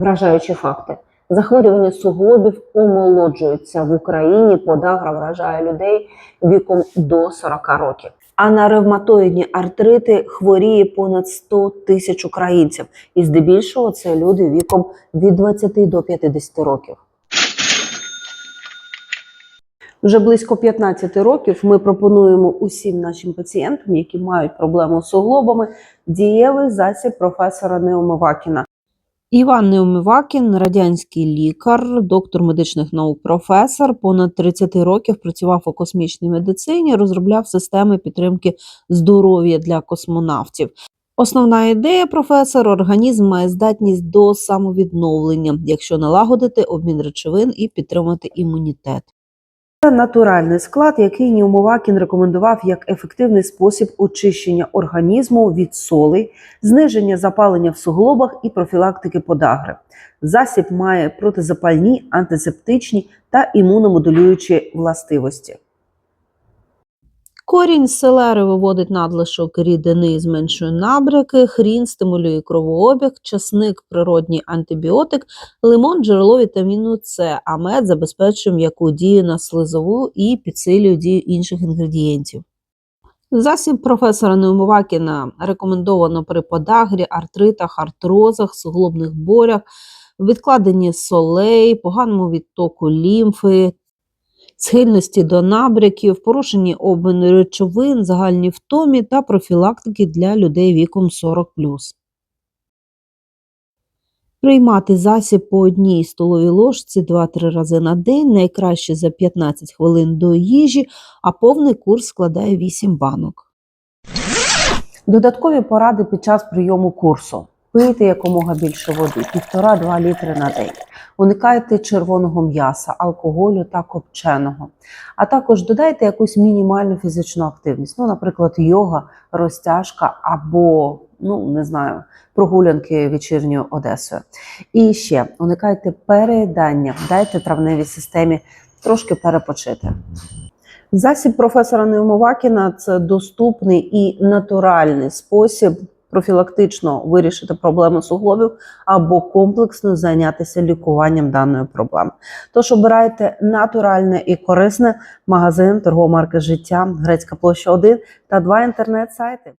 Вражаючі факти. Захворювання суглобів омолоджуються в Україні. Подагра вражає людей віком до 40 років. А на ревматоїдні артрити хворіє понад 100 тисяч українців, і здебільшого це люди віком від 20 до 50 років. Вже близько 15 років ми пропонуємо усім нашим пацієнтам, які мають проблему з суглобами, дієвий засіб професора Неомивакіна. Іван Неумивакін, радянський лікар, доктор медичних наук, професор, понад 30 років працював у космічній медицині, розробляв системи підтримки здоров'я для космонавтів. Основна ідея професор організм має здатність до самовідновлення, якщо налагодити обмін речовин і підтримати імунітет. Це натуральний склад, який Ніумовакін рекомендував як ефективний спосіб очищення організму від солей, зниження запалення в суглобах і профілактики подагри. Засіб має протизапальні, антисептичні та імуномодулюючі властивості. Корінь селери виводить надлишок рідини, і зменшує набряки, хрін стимулює кровообіг, часник природній антибіотик, лимон джерело вітаміну С, а мед забезпечує м'яку дію на слизову і підсилює дію інших інгредієнтів. Засіб професора Неумивакіна рекомендовано при подагрі, артритах, артрозах, суглобних болях, відкладенні солей, поганому відтоку лімфи, схильності до набряків, порушенні обміну речовин, загальній втомі та профілактики для людей віком 40+. Приймати засіб по одній столовій ложці 2-3 рази на день, найкраще за 15 хвилин до їжі, а повний курс складає 8 банок. Додаткові поради під час прийому курсу. Пийте якомога більше води, 1,5-2 літри на день. Уникайте червоного м'яса, алкоголю та копченого. А також додайте якусь мінімальну фізичну активність, ну, наприклад, йога, розтяжка або, ну не знаю, прогулянки вечірньою Одесою. І ще уникайте переїдання, дайте травневій системі трошки перепочити. Засіб професора Неумивакіна це доступний і натуральний спосіб профілактично вирішити проблеми суглобів або комплексно зайнятися лікуванням даної проблеми. Тож обирайте натуральне і корисне магазин торгової марки життя, Грецька площа 1 та два інтернет-сайти.